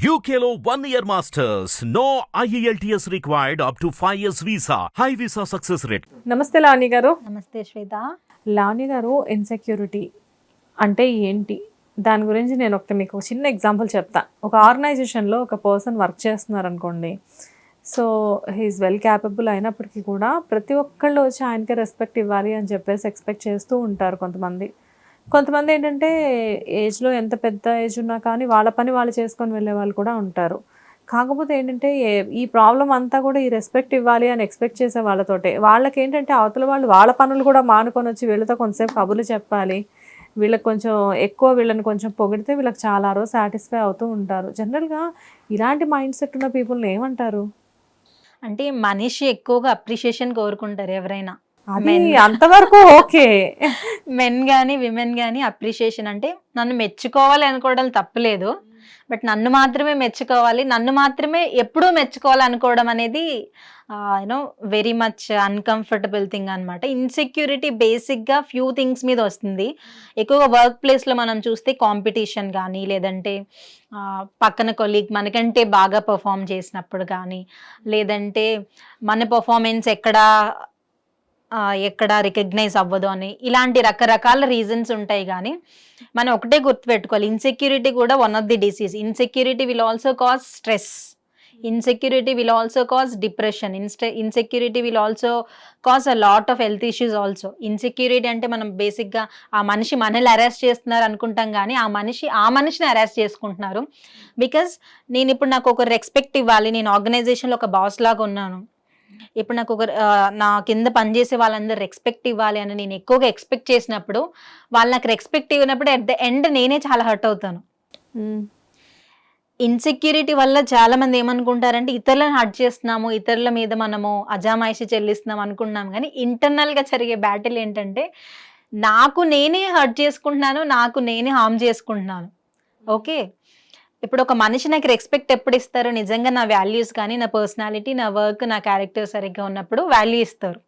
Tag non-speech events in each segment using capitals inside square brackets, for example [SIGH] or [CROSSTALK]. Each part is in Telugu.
One year masters. No E IELTS required up to 5 years visa. High visa success rate. నమస్తే లావణ్య గారు నమస్తే శ్వేత లావణ్య గారు ఇన్సెక్యూరిటీ అంటే ఏంటి దాని గురించి నేను ఒక మీకు ఒక చిన్న ఎగ్జాంపుల్ చెప్తా ఒక ఆర్గనైజేషన్లో ఒక పర్సన్ వర్క్ చేస్తున్నారు అనుకోండి సో హీఈస్ వెల్ క్యాపబుల్ అయినప్పటికీ కూడా ప్రతి ఒక్కళ్ళు వచ్చి ఆయనకే రెస్పెక్ట్ ఇవ్వాలి అని చెప్పేసి ఎక్స్పెక్ట్ చేస్తూ ఉంటారు కొంతమంది కొంతమంది ఏంటంటే ఏజ్లో ఎంత పెద్ద ఏజ్ ఉన్నా కానీ వాళ్ళ పని వాళ్ళు చేసుకొని వెళ్ళే వాళ్ళు కూడా ఉంటారు. కాకపోతే ఏంటంటే ఈ ప్రాబ్లం అంతా కూడా ఈ రెస్పెక్ట్ ఇవ్వాలి అని ఎక్స్పెక్ట్ చేసే వాళ్ళతోటే. వాళ్ళకి ఏంటంటే అవతల వాళ్ళు వాళ్ళ పనులు కూడా మానుకొని వచ్చి వీళ్ళతో కొంతసేపు కబుర్లు చెప్పాలి. వీళ్ళకి కొంచెం ఎక్కువ వీళ్ళని కొంచెం పొగిడితే వీళ్ళకి చాలా రోజు సాటిస్ఫై అవుతూ ఉంటారు. జనరల్గా ఇలాంటి మైండ్ సెట్ ఉన్న పీపుల్ని ఏమంటారు? అంటే మనిషి ఎక్కువగా అప్రిషియేషన్ కోరుకుంటారు ఎవరైనా. అది. అంతవరకు ఓకే. మెన్ కానీ విమెన్ కానీ అప్రిషియేషన్ అంటే నన్ను మెచ్చుకోవాలి అనుకోవడం తప్పులేదు. బట్ నన్ను మాత్రమే మెచ్చుకోవాలి నన్ను మాత్రమే ఎప్పుడూ మెచ్చుకోవాలి అనుకోవడం అనేది you know very much uncomfortable thing అనమాట ఇన్సెక్యూరిటీ బేసిక్గా ఫ్యూ థింగ్స్ మీద వస్తుంది. ఎక్కువగా వర్క్ ప్లేస్లో మనం చూస్తే కాంపిటీషన్ కానీ లేదంటే పక్కన కొలీగ్ మనకంటే బాగా పర్ఫామ్ చేసినప్పుడు కానీ లేదంటే మన పర్ఫార్మెన్స్ ఎక్కడ ఎక్కడ రికగ్నైజ్ అవ్వదు అని ఇలాంటి రకరకాల రీజన్స్ ఉంటాయి కానీ మనం ఒకటే గుర్తుపెట్టుకోవాలి. ఇన్సెక్యూరిటీ కూడా one of the disease insecurity will also cause stress insecurity will also cause depression ఇన్స్టె insecurity will also cause a lot of health issues also insecurity అంటే మనం బేసిక్గా ఆ మనిషి మనల్ని అరెస్ట్ చేస్తున్నారు అనుకుంటాం కానీ ఆ మనిషి ఆ మనిషిని అరెస్ట్ చేసుకుంటున్నారు. బికాజ్ నేను ఇప్పుడు నాకు ఒక రెస్పెక్ట్ ఇవ్వాలి. నేను ఆర్గనైజేషన్లో ఒక బాస్ లాగా ఉన్నాను. ఇప్పుడు నాకు ఒక నా కింద పనిచేసే వాళ్ళందరూ రెస్పెక్ట్ ఇవ్వాలి అని నేను ఎక్కువగా ఎక్స్పెక్ట్ చేసినప్పుడు వాళ్ళు నాకు రెస్పెక్ట్ ఇవ్వనప్పుడు అట్ ద ఎండ్ నేనే చాలా హర్ట్ అవుతాను. ఇన్సెక్యూరిటీ వల్ల చాలా మంది ఏమనుకుంటారంటే ఇతరులను హర్ట్ చేస్తున్నాము ఇతరుల మీద మనము అజామాయిషి చెల్లిస్తున్నాం అనుకుంటున్నాం కానీ internal గా జరిగే బ్యాటిల్ ఏంటంటే నాకు నేనే హర్ట్ చేసుకుంటున్నాను నాకు నేనే హామ్ చేసుకుంటున్నాను. ఓకే ఇప్పుడు ఒక మనిషి నాకు రెస్పెక్ట్ ఎప్పుడు ఇస్తారు నిజంగా నా వాల్యూస్ కానీ నా పర్సనాలిటీ నా వర్క్ నా క్యారెక్టర్ సరిగ్గా ఉన్నప్పుడు వాల్యూ ఇస్తారు.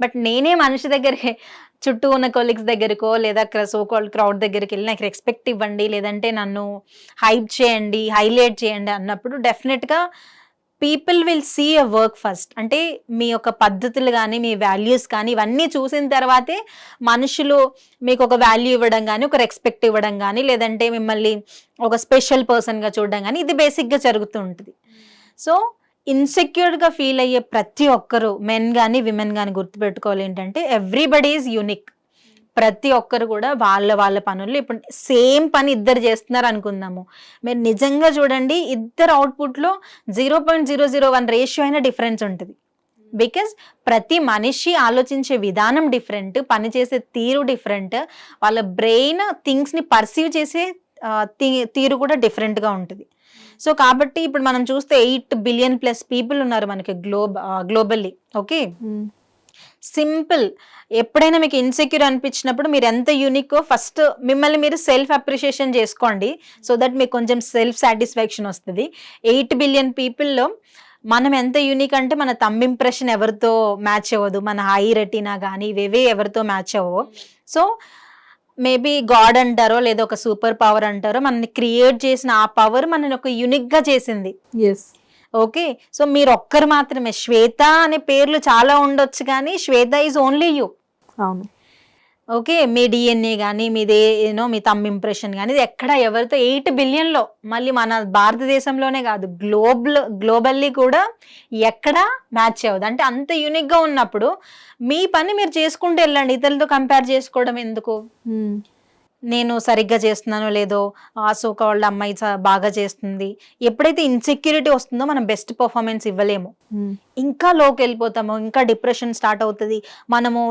బట్ నేనే మనిషి దగ్గరికి చుట్టూ ఉన్న కొలీగ్స్ దగ్గరకో లేదా సో కాల్డ్ క్రౌడ్ దగ్గరికి వెళ్ళి నాకు రెస్పెక్ట్ ఇవ్వండి లేదంటే నన్ను హైప్ చేయండి హైలైట్ చేయండి అన్నప్పుడు డెఫినెట్గా people will see a work first అంటే మీ యొక్క పద్ధతులు కానీ మీ వాల్యూస్ కానీ ఇవన్నీ చూసిన తర్వాతే మనుషులు మీకు ఒక వాల్యూ ఇవ్వడం కానీ ఒక రెస్పెక్ట్ ఇవ్వడం కానీ లేదంటే మిమ్మల్ని ఒక స్పెషల్ పర్సన్గా చూడడం కానీ ఇది బేసిక్గా జరుగుతూ ఉంటుంది. సో ఇన్సెక్యూర్డ్గా ఫీల్ అయ్యే ప్రతి ఒక్కరు మెన్ కానీ విమెన్ కానీ గుర్తుపెట్టుకోవాలి ఏంటంటే ఎవ్రీబడి ఈజ్ యూనిక్ ప్రతి ఒక్కరు కూడా వాళ్ళ వాళ్ళ పనులు ఇప్పుడు సేమ్ పని ఇద్దరు చేస్తున్నారు అనుకుందాము. మీరు నిజంగా చూడండి ఇద్దరు అవుట్పుట్లో zero point zero zero one ratio అయినా డిఫరెన్స్ ఉంటుంది. బికాజ్ ప్రతి మనిషి ఆలోచించే విధానం డిఫరెంట్ పనిచేసే తీరు డిఫరెంట్ వాళ్ళ బ్రెయిన్ థింగ్స్ని పర్సీవ్ చేసే తీ- తీరు కూడా డిఫరెంట్గా ఉంటుంది. సో కాబట్టి ఇప్పుడు మనం చూస్తే ఎయిట్ బిలియన్ ప్లస్ పీపుల్ ఉన్నారు మనకి గ్లోబ్ గ్లోబల్లీ ఓకే సింపుల్. ఎప్పుడైనా మీకు ఇన్సెక్యూర్ అనిపించినప్పుడు మీరు ఎంత యూనిక్ ఫస్ట్ మిమ్మల్ని మీరు సెల్ఫ్ అప్రిషియేషన్ చేసుకోండి. సో దట్ మీకు కొంచెం సెల్ఫ్ సాటిస్ఫాక్షన్ వస్తుంది. ఎయిట్ బిలియన్ పీపుల్లో మనం ఎంత యూనిక్ అంటే మన తమ్ ఇంప్రెషన్ ఎవరితో మ్యాచ్ అవ్వదు. మన హై రెటీనా కానీ ఇవేవే ఎవరితో మ్యాచ్ అవ్వవు. సో మేబీ గాడ్ అంటారో లేదా ఒక సూపర్ పవర్ అంటారో మనని క్రియేట్ చేసిన ఆ పవర్ మనని ఒక యూనిక్గా చేసింది. Yes okay? సో మీరు ఒక్కరు మాత్రమే. శ్వేత అనే పేర్లు చాలా ఉండొచ్చు కానీ శ్వేత ఈజ్ ఓన్లీ యూ అవును. ఓకే? మీ డిఎన్ఏ కానీ మీదే ఏనో మీ తమ్ ఇంప్రెషన్ కానీ ఎక్కడ ఎవరితో? ఎయిట్ బిలియన్లో మళ్ళీ మన భారతదేశంలోనే కాదు. గ్లోబల్ గ్లోబల్లీ కూడా ఎక్కడ మ్యాచ్ అవ్వదు. అంటే అంత యూనిక్గా ఉన్నప్పుడు మీ పని మీరు చేసుకుంటూ వెళ్ళండి. ఇతరులతో కంపేర్ చేసుకోవడం ఎందుకు. నేను సరిగ్గా చేస్తున్నానో లేదో ఆ సోక వాళ్ళ అమ్మాయి బాగా చేస్తుంది. ఎప్పుడైతే ఇన్సెక్యూరిటీ వస్తుందో మనం బెస్ట్ పర్ఫార్మెన్స్ ఇవ్వలేము. మ్మ్. ఇంకా లోకి వెళ్ళిపోతాము ఇంకా డిప్రెషన్ స్టార్ట్ అవుతుంది. మనము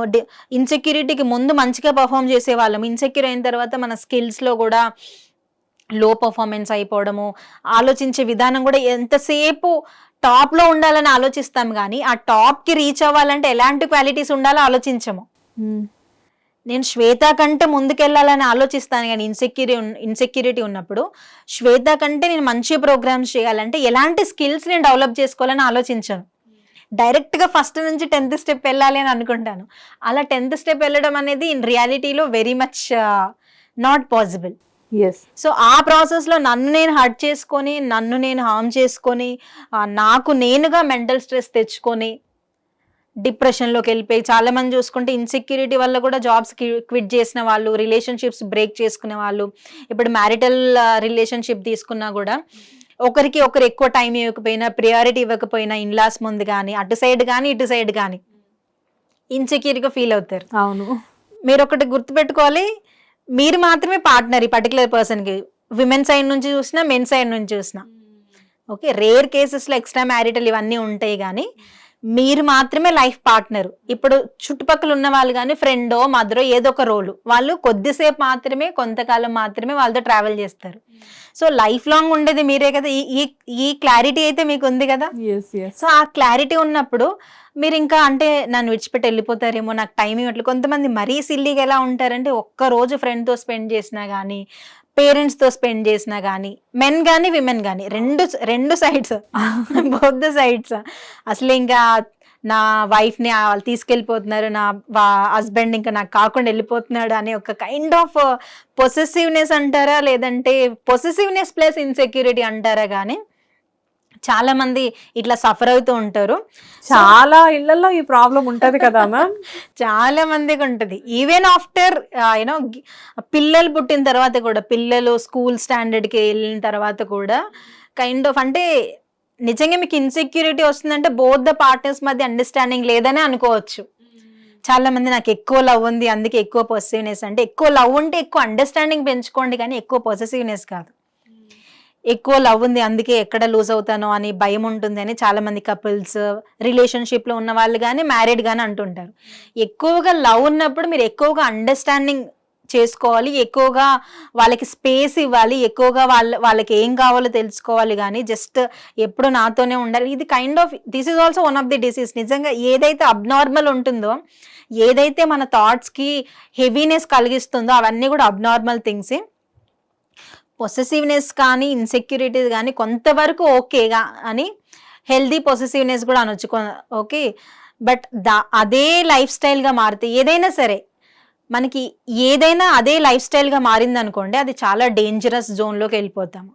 ఇన్సెక్యూరిటీకి ముందు మంచిగా పర్ఫామ్ చేసే వాళ్ళం ఇన్సెక్యూర్ అయిన తర్వాత మన స్కిల్స్లో కూడా లో పర్ఫార్మెన్స్ అయిపోవడము ఆలోచించే విధానం కూడా ఎంతసేపు టాప్లో ఉండాలని ఆలోచిస్తాం కానీ ఆ టాప్కి రీచ్ అవ్వాలంటే ఎలాంటి క్వాలిటీస్ ఉండాలో ఆలోచించము. మ్మ్. నేను శ్వేత కంటే ముందుకెళ్ళాలని ఆలోచిస్తాను కానీ ఇన్సెక్యూరి ఇన్సెక్యూరిటీ ఉన్నప్పుడు శ్వేత కంటే నేను మంచి ప్రోగ్రామ్స్ చేయాలంటే ఎలాంటి స్కిల్స్ నేను డెవలప్ చేసుకోవాలని ఆలోచించాను. డైరెక్ట్గా ఫస్ట్ నుంచి టెన్త్ స్టెప్ వెళ్ళాలి అని అనుకుంటాను. అలా టెన్త్ స్టెప్ వెళ్ళడం అనేది ఇన్ రియాలిటీలో very much not possible yes so ఆ ప్రాసెస్లో నన్ను నేను హర్ట్ చేసుకొని నన్ను నేను హార్మ్ చేసుకొని నాకు నేనుగా మెంటల్ స్ట్రెస్ తెచ్చుకొని డిప్రెషన్లోకి వెళ్ళిపోయి చాలా మంది చూసుకుంటే ఇన్సెక్యూరిటీ వల్ల కూడా జాబ్స్ క్విట్ చేసిన వాళ్ళు రిలేషన్షిప్స్ బ్రేక్ చేసుకునే వాళ్ళు ఇప్పుడు మ్యారిటల్ రిలేషన్షిప్ తీసుకున్నా కూడా ఒకరికి ఒకరు ఎక్కువ టైం ఇవ్వకపోయినా ప్రియారిటీ ఇవ్వకపోయినా ఇన్లాస్ ముందు కానీ అటు సైడ్ కానీ ఇటు సైడ్ కానీ ఇన్సెక్యూర్గా ఫీల్ అవుతారు. అవును. మీరు ఒకటి గుర్తుపెట్టుకోవాలి మీరు మాత్రమే పార్ట్నర్ ఈ పర్టికులర్ పర్సన్కి విమెన్ సైడ్ నుంచి చూసినా మెన్ సైడ్ నుంచి చూసినా. ఓకే రేర్ కేసెస్లో ఎక్స్ట్రా మ్యారిటల్ ఇవన్నీ ఉంటాయి కానీ మీరు మాత్రమే లైఫ్ పార్ట్నర్. ఇప్పుడు చుట్టుపక్కల ఉన్న వాళ్ళు కానీ ఫ్రెండో మదరో ఏదో ఒక రోలు. వాళ్ళు కొద్దిసేపు మాత్రమే కొంతకాలం మాత్రమే వాళ్ళతో ట్రావెల్ చేస్తారు. సో లైఫ్ లాంగ్ ఉండేది మీరే కదా. ఈ- ఈ క్లారిటీ అయితే మీకు ఉంది కదా. సో ఆ క్లారిటీ ఉన్నప్పుడు మీరు ఇంకా అంటే నన్ను విడిచిపెట్టి వెళ్ళిపోతారేమో నాకు టైం ఇవ్వట్లేదు. కొంతమంది మరీ సిల్లీగా ఎలా ఉంటారంటే ఒక్క రోజు ఫ్రెండ్తో స్పెండ్ చేసినా కానీ పేరెంట్స్తో స్పెండ్ చేసినా కానీ మెన్ కానీ విమెన్ కానీ రెండు రెండు సైడ్స్. The sides. అసలు ఇంకా నా వైఫ్ని వాళ్ళు తీసుకెళ్ళిపోతున్నారు. నా హస్బెండ్ ఇంకా నాకు కాకుండా వెళ్ళిపోతున్నాడు అనే ఒక కైండ్ ఆఫ్ పొసెసివ్నెస్ అంటారా? లేదంటే పొసెసివ్నెస్ ప్లస్ ఇన్సెక్యూరిటీ అంటారా కానీ చాలా మంది ఇట్లా సఫర్ అవుతూ ఉంటారు. [LAUGHS] చాలా ఇళ్ళలో ఈ ప్రాబ్లం ఉంటది కదా మ్యామ్. చాలా మందికి ఉంటుంది ఈవెన్ ఆఫ్టర్ యూనో పిల్లలు పుట్టిన తర్వాత కూడా పిల్లలు స్కూల్ స్టాండర్డ్కి వెళ్ళిన తర్వాత కూడా కైండ్ ఆఫ్ అంటే నిజంగా మీకు ఇన్సెక్యూరిటీ వస్తుందంటే బోత్ ద పార్ట్నర్స్ మధ్య అండర్స్టాండింగ్ లేదని అనుకోవచ్చు. చాలా మంది నాకు ఎక్కువ లవ్ ఉంది అందుకే ఎక్కువ పొసెసివ్నెస్ అంటే ఎక్కువ లవ్ ఉంటే ఎక్కువ అండర్స్టాండింగ్ పెంచుకోండి కానీ ఎక్కువ పొసెసివ్నెస్ కాదు. ఎక్కువ లవ్ ఉంది అందుకే ఎక్కడ లూజ్ అవుతానో అని భయం ఉంటుంది అని చాలా మంది కపుల్స్ రిలేషన్షిప్లో ఉన్న వాళ్ళు కానీ మ్యారీడ్ కానీ అంటుంటారు. ఎక్కువగా లవ్ ఉన్నప్పుడు మీరు ఎక్కువగా అండర్స్టాండింగ్ చేసుకోవాలి ఎక్కువగా వాళ్ళకి స్పేస్ ఇవ్వాలి ఎక్కువగా వాళ్ళ వాళ్ళకి ఏం కావాలో తెలుసుకోవాలి కానీ జస్ట్ ఎప్పుడు నాతోనే ఉండాలి. ఇది kind of this is also one of the disease నిజంగా ఏదైతే అబ్నార్మల్ ఉంటుందో ఏదైతే మన థాట్స్కి హెవీనెస్ కలిగిస్తుందో అవన్నీ కూడా అబ్నార్మల్ థింగ్స్ పొసెసివ్నెస్ కానీ ఇన్సెక్యూరిటీస్ కానీ కొంతవరకు ఓకేగా అని హెల్దీ పొసెసివ్నెస్ కూడా అనొచ్చు. ఓకే బట్ దా అదే లైఫ్ స్టైల్గా మారితే ఏదైనా సరే మనకి ఏదైనా అదే లైఫ్ స్టైల్గా మారింది అనుకోండి అది చాలా డేంజరస్ జోన్లోకి వెళ్ళిపోతాము.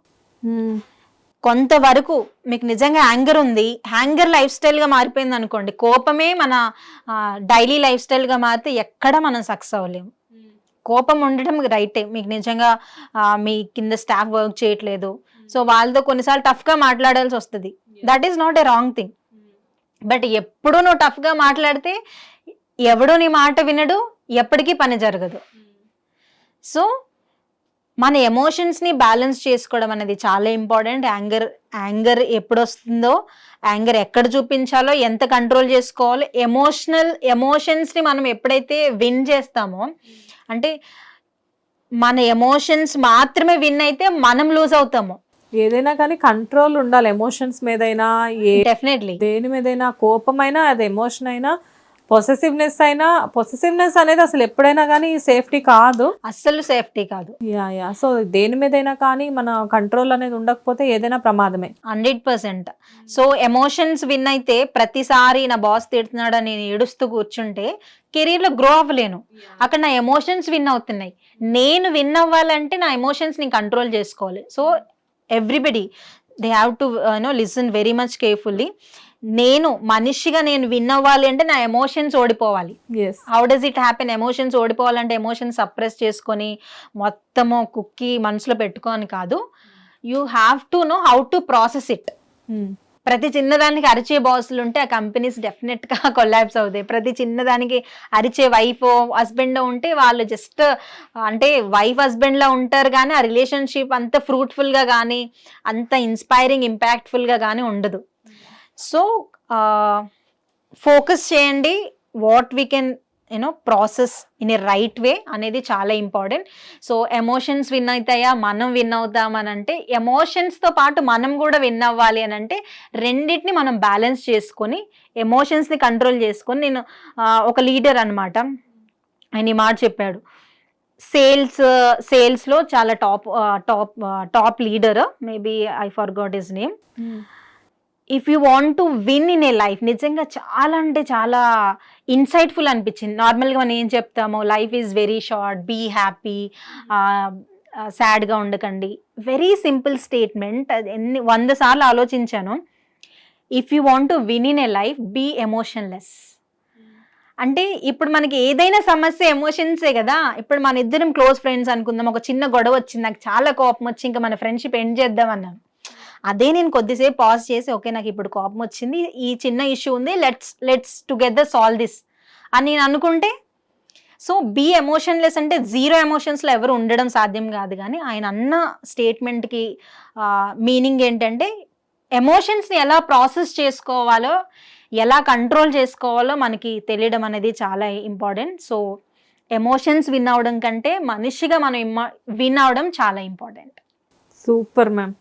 కొంతవరకు మీకు నిజంగా యాంగర్ ఉంది హ్యాంగర్ లైఫ్ స్టైల్గా మారిపోయింది అనుకోండి కోపమే మన డైలీ లైఫ్ స్టైల్గా మారితే ఎక్కడ మనం సక్సెస్ అవ్వలేము. కోపం ఉండటం రైటే. మీకు నిజంగా మీ కింద స్టాఫ్ వర్క్ చేయట్లేదు. సో వాళ్ళతో కొన్నిసార్లు టఫ్గా మాట్లాడాల్సి వస్తుంది. That is not a wrong thing but ఎప్పుడు నువ్వు టఫ్గా మాట్లాడితే ఎవడు నీ మాట వినడు ఎప్పటికీ పని జరగదు. సో మన ఎమోషన్స్ని బ్యాలెన్స్ చేసుకోవడం అనేది చాలా ఇంపార్టెంట్ యాంగర్ యాంగర్ ఎప్పుడు వస్తుందో యాంగర్ ఎక్కడ చూపించాలో ఎంత కంట్రోల్ చేసుకోవాలో ఎమోషనల్ ఎమోషన్స్ని మనం ఎప్పుడైతే విన్ చేస్తామో అంటే మన ఎమోషన్స్ మాత్రమే విన్ అయితే మనం లూజ్ అవుతాము. ఏదైనా కానీ కంట్రోల్ ఉండాలి. ఎమోషన్స్ మీదైనా ఏ డెఫినెట్లీ దేని మీదైనా కోపమైనా అది ఎమోషన్ అయినా పొసెసివ్నెస్ అయినా పొసెసివ్నెస్ అనేది అసలు ఎప్పుడైనా కానీ సేఫ్టీ కాదు. అస్సలు సేఫ్టీ కాదు. యా యా సో దేని మీదైనా కానీ మన కంట్రోల్ అనేది ఉండకపోతే ఏదైనా ప్రమాదమే. Hundred percent. So emotions win అయితే ప్రతిసారి నా బాస్ తిడుతున్నాడు నేను ఏడుస్తూ కూర్చుంటే కెరీర్లో గ్రో అవ్వలేను. అక్కడ నా ఎమోషన్స్ విన్ అవుతున్నాయి. నేను విన్ అవ్వాలంటే నా ఎమోషన్స్ని కంట్రోల్ చేసుకోవాలి. So everybody they have to know listen very much carefully నేను మనిషిగా నేను విన్ అవ్వాలి అంటే నా emotions ఓడిపోవాలి. How does it happen emotions ఓడిపోవాలంటే emotions suppress చేసుకొని మొత్తము కుక్కి మనసులో పెట్టుకొని కాదు. You have to know how to process it ప్రతి చిన్నదానికి అరిచే బాసులు ఉంటే ఆ కంపెనీస్ డెఫినెట్గా కొలాబ్స్ అవుతాయి. ప్రతి చిన్నదానికి అరిచే వైఫ్ హస్బెండ్ ఉంటే వాళ్ళు జస్ట్ అంటే వైఫ్ హస్బెండ్ లా ఉంటారు కానీ ఆ రిలేషన్షిప్ అంత ఫ్రూట్ఫుల్గా కానీ అంత ఇన్స్పైరింగ్ ఇంపాక్ట్ఫుల్గా కానీ ఉండదు. సో ఫోకస్ uh, చేయండి what we can you know process in a right way అనేది చాలా ఇంపార్టెంట్ సో ఎమోషన్స్ విన్ అవుతాయా? మనం విన్ అవుతామని అంటే ఎమోషన్స్తో పాటు మనం కూడా విన్ అవ్వాలి అని అంటే రెండింటిని మనం బ్యాలెన్స్ చేసుకొని ఎమోషన్స్ని కంట్రోల్ చేసుకొని నేను ఒక లీడర్ అనమాట ఆయన ఈ మాట చెప్పాడు. సేల్స్ సేల్స్లో చాలా top top top leader maybe I forgot his name if you want to win in a life నిజంగా చాలా అంటే చాలా ఇన్సైట్ఫుల్ అనిపించింది. నార్మల్గా మనం ఏం చెప్తామో life is very short be happy సాడ్గా ఉండకండి. వెరీ సింపుల్ స్టేట్మెంట్ అది ఎన్ని వంద సార్లు ఆలోచించాను. If you want to win in a life be emotionless అంటే ఇప్పుడు మనకి ఏదైనా సమస్య ఎమోషన్సే కదా? ఇప్పుడు మన ఇద్దరం క్లోజ్ ఫ్రెండ్స్ అనుకుందాం ఒక చిన్న గొడవ వచ్చింది నాకు చాలా కోపం వచ్చి ఇంకా మన ఫ్రెండ్షిప్ ఎండ్ చేద్దాం అన్నాను. అదే నేను కొద్దిసేపు పాజ్ చేసి ఓకే నాకు ఇప్పుడు కోపం వచ్చింది. ఈ చిన్న ఇష్యూ ఉంది. Let's let's together solve this అని నేను అనుకుంటే సో బీ ఎమోషన్లెస్ అంటే జీరో ఎమోషన్స్లో ఎవరు ఉండడం సాధ్యం కాదు కానీ ఆయన అన్న స్టేట్మెంట్కి మీనింగ్ ఏంటంటే ఎమోషన్స్ని ఎలా ప్రాసెస్ చేసుకోవాలో ఎలా కంట్రోల్ చేసుకోవాలో మనకి తెలియడం అనేది చాలా ఇంపార్టెంట్ సో ఎమోషన్స్ విన్ అవడం కంటే మనిషిగా మనం విన్ అవడం చాలా ఇంపార్టెంట్ సూపర్ మ్యామ్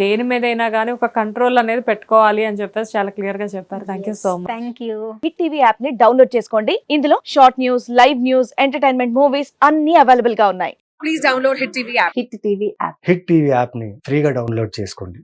దేని మీదైనా కానీ ఒక కంట్రోల్ అనేది పెట్టుకోవాలి అని చెప్పేసి చాలా క్లియర్గా చెప్పారు. Thank you so much thank you hit TV యాప్ని డౌన్లోడ్ చేసుకోండి. ఇందులో short news live news entertainment movies అన్ని అవైలబుల్గా ఉన్నాయి. హిట్ టీవీ యాప్ని ఫ్రీగా డౌన్లోడ్ చేసుకోండి.